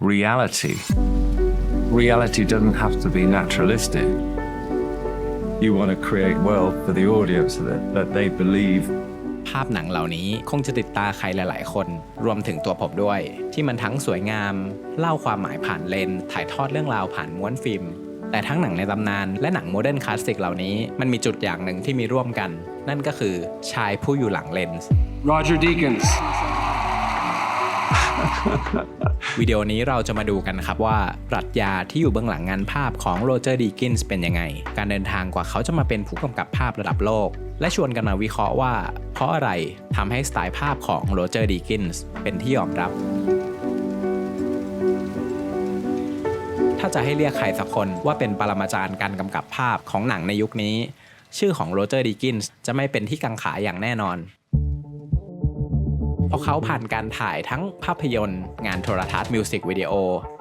reality. Reality doesn't have to be naturalistic. You want to create world for the audience that, that they believe ภาพหนังเหล่านี้คงจะติดตาใครหลาย ๆ คน รวมถึงตัวผมด้วย ที่มันทั้งสวยงาม เล่าความหมายผ่านเลนส์ถ่ายทอดเรื่องราวผ่านม้วนฟิล์ม แต่ทั้งหนังในตำนานและหนังโมเดิร์นคลาสสิกเหล่านี้ มันมีจุดอย่างหนึ่งที่มีร่วมกัน นั่นก็คือชายผู้อยู่หลังเลนส์ Roger Deakins. วิดีโอนี้เราจะมาดูกันครับว่าปรัชญาที่อยู่เบื้องหลังงานภาพของโรเจอร์ดีกินส์เป็นยังไง การเดินทางกว่าเขาจะมาเป็นผู้กำกับภาพระดับโลก และชวนกันมาวิเคราะห์ว่า เพราะอะไรทำให้สไตล์ภาพของโรเจอร์ดีกินส์เป็นที่ยอมรับ ถ้าจะให้เรียกใครสักคนว่าเป็นปรมาจารย์การกำกับภาพของหนังในยุคนี้ ชื่อของโรเจอร์ดีกินส์จะไม่เป็นที่กังขาอย่างแน่นอน เพราะเขาผ่านการถ่ายทั้งภาพยนตร์ งานโทรทัศน์มิวสิกวิดีโอ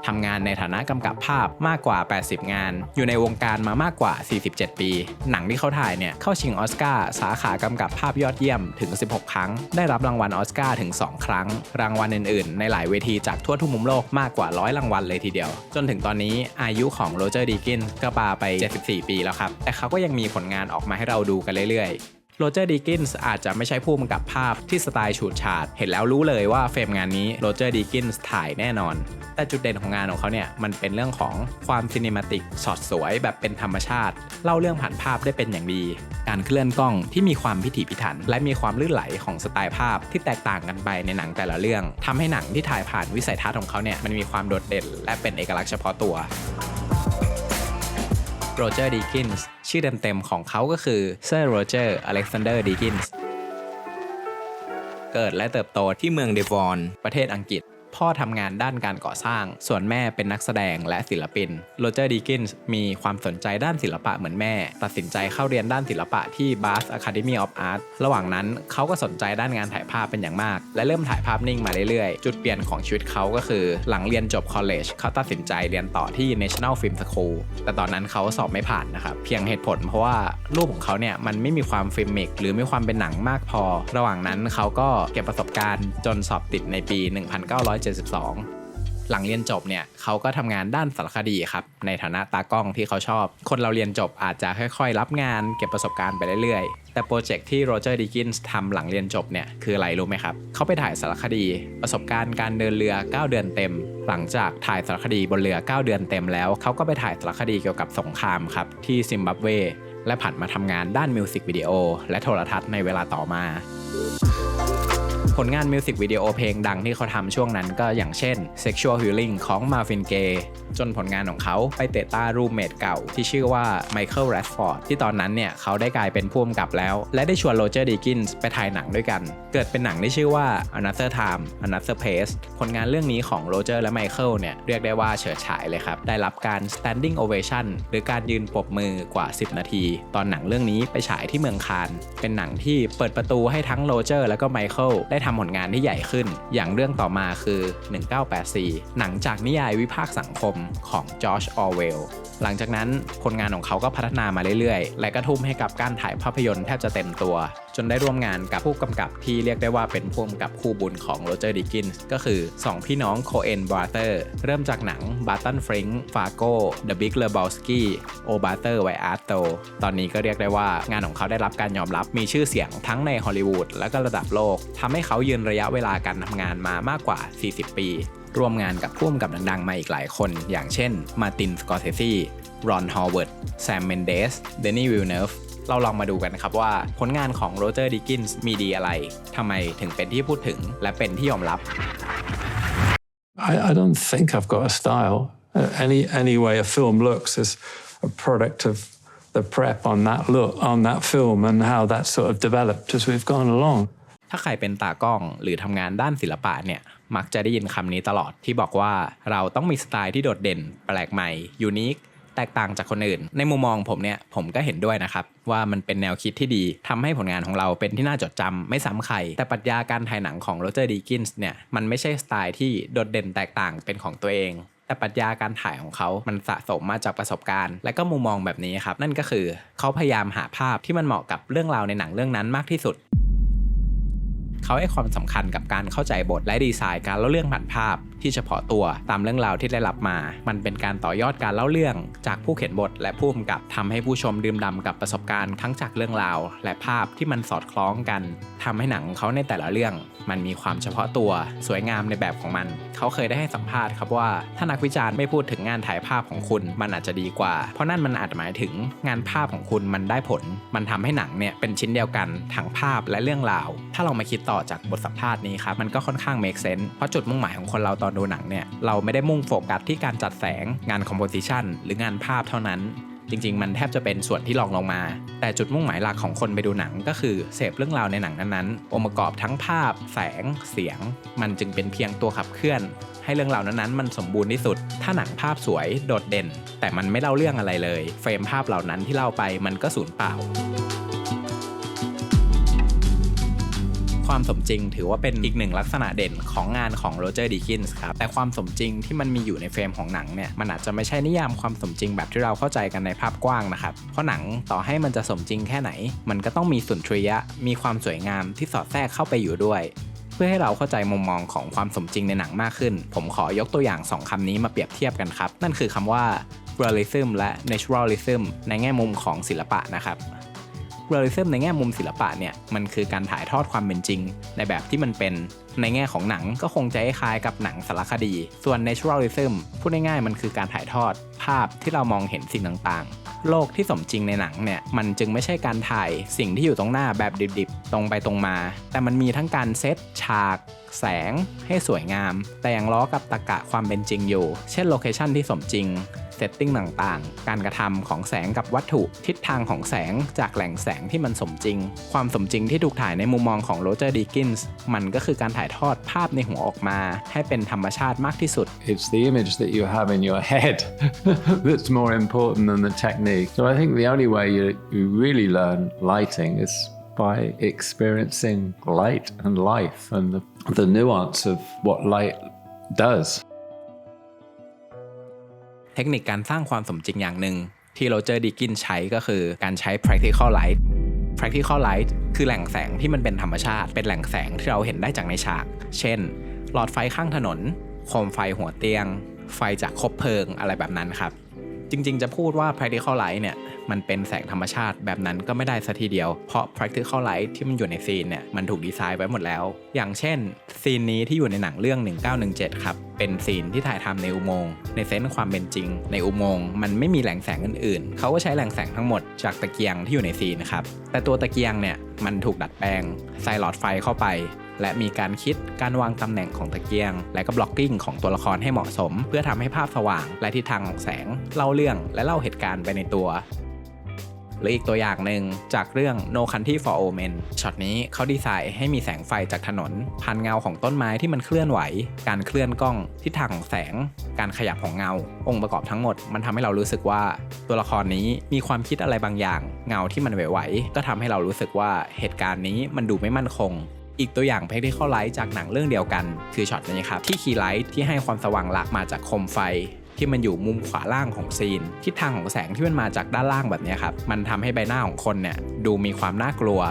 ทำงานในฐานะกำกับภาพมากกว่า 80 งาน อยู่ในวงการมามากกว่า 47 ปี หนังที่เขาถ่ายเนี่ยเข้าชิงออสการ์สาขากำกับภาพยอดเยี่ยมถึง 16 ครั้ง ได้รับรางวัลออสการ์ถึง 2 ครั้ง รางวัลอื่น ๆ ในหลายเวทีจากทั่วทุกมุมโลกมากกว่าร้อยรางวัลเลยทีเดียว จนถึงตอนนี้อายุของโรเจอร์ดีกินก็ปาไป 74 ปีแล้วครับแต่เขาก็ยังมีผลงานออกมาให้เราดูกันเรื่อยๆ โรเจอร์ดีกินส์อาจจะไม่ใช่ผู้กำกับภาพที่สไตล์ฉูดฉาด เห็นแล้วรู้เลยว่าเฟรมงานนี้โรเจอร์ดีกินส์ถ่ายแน่นอน แต่จุดเด่นของงานของเขาเนี่ยมันเป็นเรื่องของความซินิมาติกช็อตสวยแบบเป็นธรรมชาติ เล่าเรื่องผ่านภาพได้เป็นอย่างดี การเคลื่อนกล้องที่มีความพิถีพิถัน และมีความลื่นไหลของสไตล์ภาพที่แตกต่างกันไปในหนังแต่ละเรื่องทำให้หนังที่ถ่ายผ่านวิสัยทัศน์ของเขาเนี่ยมันมีความโดดเด่น และเป็นเอกลักษณ์เฉพาะตัว โรเจอร์ดีกินส์ชื่อเต็มๆของเขาก็คือเซอร์โรเจอร์อเล็กซานเดอร์ดีกินส์เกิดและเติบโตที่เมืองเดวอน ประเทศอังกฤษ พ่อทำงานด้านการก่อสร้าง ส่วนแม่เป็นนักแสดงและศิลปิน โรเจอร์ดีกินส์มีความสนใจด้านศิลปะเหมือนแม่ ตัดสินใจเข้าเรียนด้านศิลปะที่ Bath Academy of Art ระหว่างนั้นเขาก็สนใจด้านงานถ่ายภาพเป็นอย่างมาก และเริ่มถ่ายภาพนิ่งมาเรื่อยๆ จุดเปลี่ยนของชีวิตเขาก็คือ หลังเรียนจบ college เขาตัดสินใจเรียนต่อที่ National Film School แต่ตอนนั้นเขาสอบไม่ผ่านนะครับ เพียงเหตุผลเพราะว่ารูปของเขาเนี่ยมันไม่มีความฟิล์มิกหรือมีความเป็นหนังมากพอ ระหว่างนั้นเขาก็เก็บประสบการณ์จนสอบติดในปี1972 หลังเรียนจบเนี่ยเขาก็ทำงานด้านสารคดีครับ ในฐานะตากล้องที่เขาชอบ คนเราเรียนจบอาจจะค่อยๆ รับงานเก็บประสบการณ์ไปเรื่อยๆ แต่โปรเจกต์ที่โรเจอร์ดีกินส์ทำหลังเรียนจบเนี่ยคืออะไรรู้ไหมครับ เขาไปถ่ายสารคดี ประสบการณ์การเดินเรือ 9 เดือนเต็ม หลังจากถ่ายสารคดีบนเรือ 9 เดือนเต็มแล้ว เขาก็ไปถ่ายสารคดีเกี่ยวกับสงครามครับที่ซิมบับเวและผันมาทำงานด้านมิวสิกวิดีโอและโทรทัศน์ในเวลาต่อมา ผลงานมิวสิกวิดีโอเพลงดังที่เขาทำช่วงนั้นก็อย่างเช่น Sexual Healing ของ Marvin Gaye จนผลงานของเขาไปเตะตารูมเมทเก่าที่ชื่อว่า Michael Radford ที่ตอนนั้นเนี่ยเขาได้กลายเป็นผู้กำกับแล้ว และได้ชวนโรเจอร์ดีกินส์ไปถ่ายหนังด้วยกัน เกิดเป็นหนังที่ชื่อว่า Another Time Another Place ผลงานเรื่องนี้ของโรเจอร์และไมเคิลเนี่ยเรียกได้ว่าเฉิดฉายเลยครับ ได้รับการ standing ovation หรือการยืนปรบมือกว่า 10 นาที ตอนหนังเรื่องนี้ไปฉายที่เมืองคานเป็นหนังที่เปิดประตูให้ทั้งโรเจอร์และก็ไมเคิลได้ทำผลงานที่ใหญ่ขึ้น อย่างเรื่องต่อมาคือ 1984 หนังจากนิยายวิพากษ์สังคมของจอร์จออร์เวลหลังจากนั้นผลงานของเขาก็พัฒนามาเรื่อยๆ และก็ทุ่มให้กับการถ่ายภาพยนตร์แทบจะเต็มตัว จนได้ร่วมงานกับผู้กำกับที่เรียกได้ว่าเป็นผู้กำกับคู่บุญของโรเจอร์ดิกินส์ก็คือ 2 พี่น้องโคเอนบราเตอร์เริ่มจากหนังบาร์ตันฟริงฟาโก้เดอะบิ๊กเลอบอลสกี้โอบาร์เตอร์ไวอาร์โตตอนนี้ก็เรียกได้ว่างานของเขาได้รับการยอมรับมีชื่อเสียงทั้งในฮอลลีวูดและก็ระดับโลกทำให้เขาายืนระยะเวลาการทำงานมามากกว่า 40 ปี ร่วมงานกับผู้กำกับดังๆ มาอีกหลายคน อย่างเช่น มาติน สกอร์เซซีรอน ฮอร์เวิร์ด แซม เมนเดส เดนนี่วิลเนฟเราลองมาดูกันครับว่าผลงานของโรเจอร์ดิกินส์มีดีอะไร ทำไมถึงเป็นที่พูดถึงและเป็นที่ยอมรับ I, I don't think I've got a style. Any any way a film looks is a product of the prep on that look on that film and how that sort of developed as we've gone along. ถ้าใครเป็นตากล้องหรือทำงานด้านศิลปะเนี่ยมักจะได้ยินคำนี้ตลอดที่บอกว่าเราต้องมีสไตล์ที่โดดเด่น แปลกใหม่ ยูนิคแตกต่างจากคนอื่น ในมุมมองผมเนี่ยผมก็เห็นด้วยนะครับ ว่ามันเป็นแนวคิดที่ดีทำให้ผลงานของเราเป็นที่น่าจดจำไม่ซ้ำใคร แต่ปรัชญาการถ่ายหนังของโรเจอร์ดีกินส์เนี่ยมันไม่ใช่สไตล์ที่โดดเด่นแตกต่างเป็นของตัวเองแต่ปรัชญาการถ่ายของเขา มันสะสมมาจากประสบการณ์ และก็มุมมองแบบนี้ครับ นั่นก็คือเขาพยายามหาภาพที่มันเหมาะกับเรื่องราวในหนังเรื่องนั้นมากที่สุด เขาให้ความสำคัญกับการเข้าใจบทและดีไซน์การเล่าเรื่องผ่านภาพที่เฉพาะตัวตามเรื่องราวที่ได้รับมา มันเป็นการต่อยอดการเล่าเรื่อง จากผู้เขียนบทและผู้กำกับทำให้ผู้ชมดื่มด่ำกับประสบการณ์ทั้งจากเรื่องราว และภาพที่มันสอดคล้องกันทำให้หนังเขาในแต่ละเรื่อง มันมีความเฉพาะตัวสวยงามในแบบของมัน เขาเคยได้ให้สัมภาษณ์ครับว่าถ้านักวิจารณ์ไม่พูดถึงงานถ่ายภาพของคุณมันอาจจะดีกว่า เพราะนั่นมันอาจหมายถึงงานภาพของคุณมันได้ผล มันทำให้หนังเนี่ยเป็นชิ้นเดียวกันทั้งภาพและเรื่องราว ถ้าเรามาคิดต่อจากบทสัมภาษณ์นี้ครับมันก็ค่อนข้าง make sense เพราะจุดมุ่งหมายของคนเราตอนดูหนังเนี่ยเราไม่ได้มุ่งโฟกัสที่การจัดแสงงาน composition หรืองานภาพเท่านั้น จริง ๆ มันแทบจะเป็นส่วนที่รองลงมา แต่จุดมุ่งหมายหลักของคนไปดูหนังก็คือเสพเรื่องราวในหนังนั้นๆองค์ประกอบทั้งภาพ แสง เสียง มันจึงเป็นเพียงตัวขับเคลื่อน ให้เรื่องราวนั้นๆมันสมบูรณ์ที่สุด ถ้าหนังภาพสวยโดดเด่น แต่มันไม่เล่าเรื่องอะไรเลย เฟรมภาพเหล่านั้นที่เล่าไปมันก็สูญเปล่า ความสมจริงถือว่าเป็นอีกหนึ่งลักษณะเด่นของงานของโรเจอร์ดีคินส์ครับ แต่ความสมจริงที่มันมีอยู่ในเฟรมของหนังเนี่ย มันอาจจะไม่ใช่นิยามความสมจริงแบบที่เราเข้าใจกันในภาพกว้างนะครับ เพราะหนังต่อให้มันจะสมจริงแค่ไหน มันก็ต้องมีสุนทรียะ มีความสวยงามที่สอดแทรกเข้าไปอยู่ด้วยเพื่อให้เราเข้าใจมุมมองของความสมจริงในหนังมากขึ้น ผมขอยกตัวอย่าง 2คำนี้มาเปรียบเทียบกันครับ นั่นคือคำว่า realism และ naturalism ในแง่มุมของศิลปะนะครับ เรียลลิซึมในแง่มุมศิลปะเนี่ยมันคือการถ่ายทอดความเป็นจริง ในแบบที่มันเป็นในแง่ของหนังก็คงจะคล้ายกับหนังสารคดี ส่วน naturalism พูดง่ายๆมันคือการถ่ายทอด ภาพที่เรามองเห็นสิ่งต่างๆ โลกที่สมจริงในหนังเนี่ยมันจึงไม่ใช่การถ่ายสิ่งที่อยู่ตรงหน้าแบบดิบๆ ตรงไปตรงมา แต่มันมีทั้งการเซตฉาก แสง ให้สวยงาม แต่ยังล้อกับตะกะความเป็นจริงอยู่ เช่นโลเคชันที่สมจริง เซตติ้งต่างๆ การกระทำของแสงกับวัตถุ ทิศทางของแสงจากแหล่งแสงที่มันสมจริง ความสมจริงที่ถูกถ่ายในมุมมองของโรเจอร์ดีกินส์มันก็คือการถ่ายทอดภาพในหัวออกมา ให้เป็นธรรมชาติมากที่สุด It's the image that you have in your head that's more important than the technique. So I think the only way you, you really learn lighting is by experiencing light and life and the, the nuance of what light does. เทคนิคการสร้างความสมจริงอย่างหนึ่งที่โรเจอร์ดีกินใช้ก็คือการใช้ practical light practical light คือแหล่งแสงที่มันเป็นธรรมชาติ เป็นแหล่งแสงที่เราเห็นได้จากในฉาก เช่น หลอดไฟข้างถนน โคมไฟหัวเตียง ไฟจากคบเพลิงอะไรแบบนั้นครับ จริงๆ จะพูดว่า practical light เนี่ยมันเป็นแสงธรรมชาติแบบนั้นก็ไม่ได้สัทีเดียว เพราะ practical light ที่มันอยู่ในซีนเนี่ยมันถูกดีไซน์ไว้หมดแล้ว อย่างเช่น ซีนนี้ที่อยู่ในหนังเรื่อง 1917 ครับ เป็นซีนที่ถ่ายทำในอุโมงค์ในเซนส์ความเป็นจริง ในอุโมงค์มันไม่มีแหล่งแสงอื่นๆ เขาก็ใช้แหล่งแสงทั้งหมดจากตะเกียงที่อยู่ในซีนครับ แต่ตัวตะเกียงเนี่ยมันถูกดัดแปลงใส่หลอดไฟเข้าไป และมีการคิดการวางตำแหน่งของตะเกียง และก็บล็อกกิ้งของตัวละครให้เหมาะสม เพื่อทำให้ภาพสว่าง และทิศทางของแสง เล่าเรื่องและเล่าเหตุการณ์ไปในตัวหรืออีกตัวอย่างหนึ่งจากเรื่อง No Country for Old Men ช็อตนี้เขาดีไซน์ให้มีแสงไฟจากถนนผ่านเงาของต้นไม้ที่มันเคลื่อนไหว การเคลื่อนกล้อง ทิศทางของแสง การขยับของเงา องค์ประกอบทั้งหมด มันทำให้เรารู้สึกว่า ตัวละครนี้มีความคิดอะไรบางอย่าง เงาที่มันไหวๆก็ทำให้เรารู้สึกว่าเหตุการณ์นี้มันดูไม่มั่นคง อีกตัวอย่าง practical light จากหนังเรื่องเดียวกัน คือช็อตนี้ครับ ที่คีย์ไลท์ที่ให้ความสว่างหลักมาจากโคมไฟที่มันอยู่มุมขวาล่างของซีน ทิศทางของแสงที่มันมาจากด้านล่างแบบนี้ครับ มันทำให้ใบหน้าของคนเนี่ย ดูมีความน่ากลัว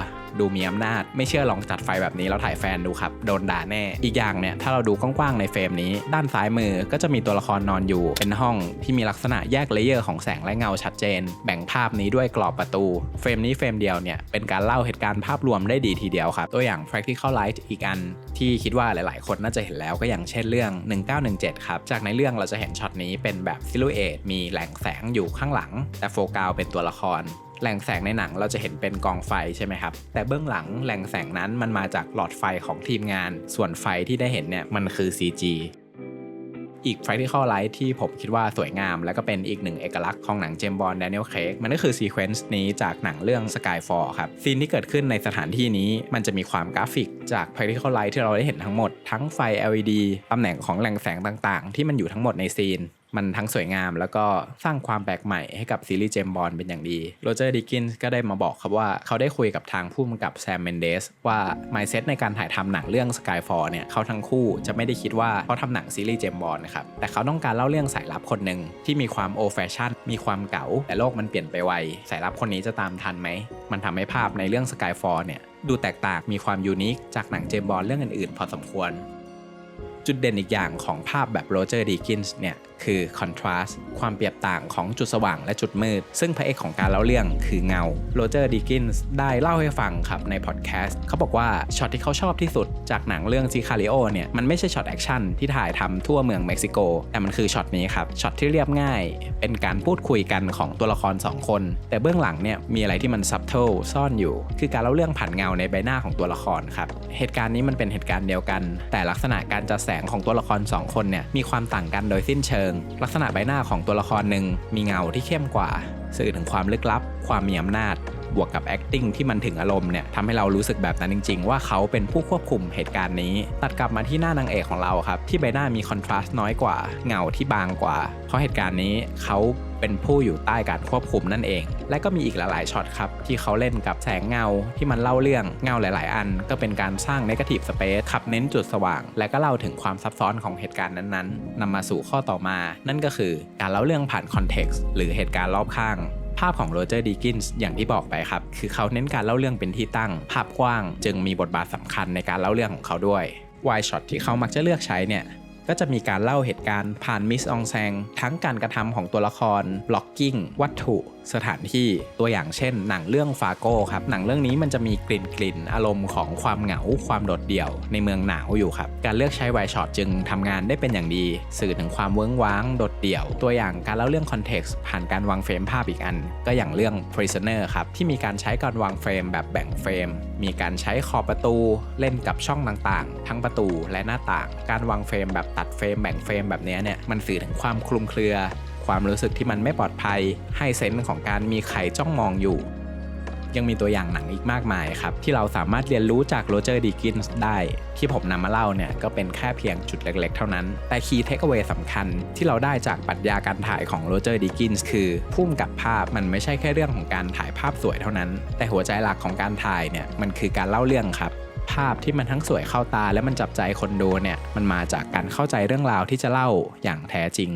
ดูมีอำนาจ ไม่เชื่อลองจัดไฟแบบนี้แล้วถ่ายแฟนดูครับ โดนด่าแน่ อีกอย่างเนี่ย ถ้าเราดูกว้างๆในเฟรมนี้ ด้านซ้ายมือก็จะมีตัวละครนอนอยู่ เป็นห้องที่มีลักษณะแยกเลเยอร์ของแสงและเงาชัดเจน แบ่งภาพนี้ด้วยกรอบประตู เฟรมนี้เฟรมเดียวเนี่ย เป็นการเล่าเหตุการณ์ภาพรวมได้ดีทีเดียวครับ ตัวอย่าง practical light อีกอันที่คิดว่าหลายๆ คนน่าจะเห็นแล้วก็อย่างเช่นเรื่อง 1917 ครับ จากในเรื่องเราจะเห็นช็อตนี้เป็นแบบซิลูเอตมีแหล่งแสงอยู่ข้างหลัง แต่โฟกัสเป็นตัวละคร แหล่งแสงในหนังเราจะเห็นเป็นกองไฟใช่ไหมครับ แต่เบื้องหลังแหล่งแสงนั้นมันมาจากหลอดไฟของทีมงาน ส่วนไฟที่ได้เห็นเนี่ยมันคือ CG อีก practical light ที่ผมคิดว่าสวยงาม และก็เป็นอีกหนึ่งเอกลักษณ์ของหนังเจมบอลแดเนียลเครกมันก็คือซีเควนซ์นี้จากหนังเรื่อง Skyfall ครับ ซีนที่เกิดขึ้นในสถานที่นี้มันจะมีความกราฟิกจาก practical light ที่เราได้เห็นทั้งหมด ทั้งไฟ LED ตำแหน่งของแหล่งแสงต่างๆ ที่มันอยู่ทั้งหมดในซีน มันทั้งสวยงามแล้วก็สร้างความแปลกใหม่ให้กับซีรีส์เจมบอลเป็นอย่างดีโรเจอร์ดิกินส์ก็ได้มาบอกครับว่าเขาได้คุยกับทางผู้กำกับแซมเมนเดสว่า mindset ในการถ่ายทำหนังเรื่อง Skyfall เนี่ยเขาทั้งคู่จะไม่ได้คิดว่าเขาทำหนังซีรีส์เจมบอลนะครับแต่เขาต้องการเล่าเรื่องสายลับคนหนึ่งที่มีความโอแฟชั่นมีความเก๋าแต่โลกมันเปลี่ยนไปไวสายลับคนนี้จะตามทันไหมมันทำให้ภาพในเรื่อง Skyfall เนี่ยดูแตกต่างมีความยูนิคจากหนังเจมบอลเรื่องอื่นๆ พอสมควร จุดเด่นอีกอย่างของภาพแบบโรเจอร์ดีกินส์เนี่ยคือคอนทราสต์ความเปรียบต่างของจุดสว่างและจุดมืด ซึ่งพระเอกของการเล่าเรื่องคือเงาโรเจอร์ดีกินส์ได้เล่าให้ฟังครับในพอดแคสต์เขาบอกว่าช็อตที่เขาชอบที่สุดจากหนังเรื่องซิคาริโอเนี่ยมันไม่ใช่ช็อตแอคชั่นที่ถ่ายทำทั่วเมืองเม็กซิโก แต่มันคือช็อตนี้ครับช็อตที่เรียบง่าย เป็นการพูดคุยกันของตัวละคร 2 คน แต่เบื้องหลังเนี่ยมีอะไรที่มันซับเทลซ่อนอยู่ คือการเล่าเรื่องผ่านเงาในใบหน้าของตัวละครครับเหตุการณ์นี้มันเป็นเหตุการณ์เดียวกัน แต่ลักษณะการจัดแสงของตัวละคร 2 คนเนี่ยมีความต่างกันโดยสิ้นเชิงลักษณะใบหน้าของตัวละครหนึ่งมีเงาที่เข้มกว่า สื่อถึงความลึกลับ ความมีอำนาจ บวกกับ acting ที่มันถึงอารมณ์เนี่ยทำให้เรารู้สึกแบบนั้นจริง ๆ ว่าเขาเป็นผู้ควบคุมเหตุการณ์นี้ ตัดกลับมาที่หน้านางเอกของเราครับ ที่ใบหน้ามีคอนทราสต์น้อยกว่า เงาที่บางกว่า เพราะเหตุการณ์นี้เขาเป็นผู้อยู่ใต้การควบคุมนั่นเอง และก็มีอีกหลายๆช็อตครับ ที่เขาเล่นกับแสงเงาที่มันเล่าเรื่องเงาหลาย ๆ อัน ก็เป็นการสร้าง negative space ขับเน้นจุดสว่าง และก็เล่าถึงความซับซ้อนของเหตุการณ์นั้น ๆนำมาสู่ข้อต่อมา นั่นก็คือการเล่าเรื่องผ่านคอนเท็กซ์หรือเหตุการณ์รอบข้าง ภาพของโรเจอร์ดีกินส์อย่างที่บอกไปครับ คือเขาเน้นการเล่าเรื่องเป็นที่ตั้ง ภาพกว้าง จึงมีบทบาทสำคัญในการเล่าเรื่องของเขาด้วยวายช็อตที่เขามักจะเลือกใช้เนี่ยก็จะมีการเล่าเหตุการณ์ผ่านมิสอองแซงทั้งการกระทำของตัวละครบล็อกกิ้ง วัตถุ สถานที่ตัวอย่างเช่น หนังเรื่องฟาโก้ครับหนังเรื่องนี้มันจะมีกลิ่นกลิ่นอารมณ์ของความเหงาความโดดเดี่ยวในเมืองหนาวอยู่ครับการเลือกใช้ไวช็อตจึงทำงานได้เป็นอย่างดี สื่อถึงความเวิ้งว้างโดดเดี่ยว ตัวอย่างการเล่าเรื่องคอนเท็กซ์ผ่านการวางเฟรมภาพอีกอัน ก็อย่างเรื่อง Prisoner ครับที่มีการใช้การวางเฟรมแบบแบ่งเฟรม มีการใช้ขอบประตูเล่นกับช่องต่างๆ ทั้งประตูและหน้าต่าง การวางเฟรมแบบตัดเฟรมแบ่งเฟรมแบบนี้เนี่ยมันสื่อถึงความคลุมเครือ ความรู้สึกที่มันไม่ปลอดภัย ให้เซนส์ของการมีใครจ้องมองอยู่ ยังมีตัวอย่างหนังอีกมากมายครับ ที่เราสามารถเรียนรู้จากโรเจอร์ดีกินส์ได้ ที่ผมนำมาเล่าเนี่ยก็เป็นแค่เพียงจุดเล็กๆ เท่านั้น แต่คีย์เทคเอา a y สำคัญที่เราได้จากปรัชญาการถ่ายของโรเจอร์ดีกินส์คือพุ่มกับภาพมันไม่ใช่แค่เรื่องของการถ่ายภาพสวยเท่านั้น แต่หัวใจหลักของการถ่ายเนี่ยมันคือการเล่าเรื่องครับภาพที่มันทั้งสวยเข้าตาและมันจับใจคนดูเนี่ยมันมาจากการเข้าใจเรื่องราวที่จะเล่าอย่างแท้จริง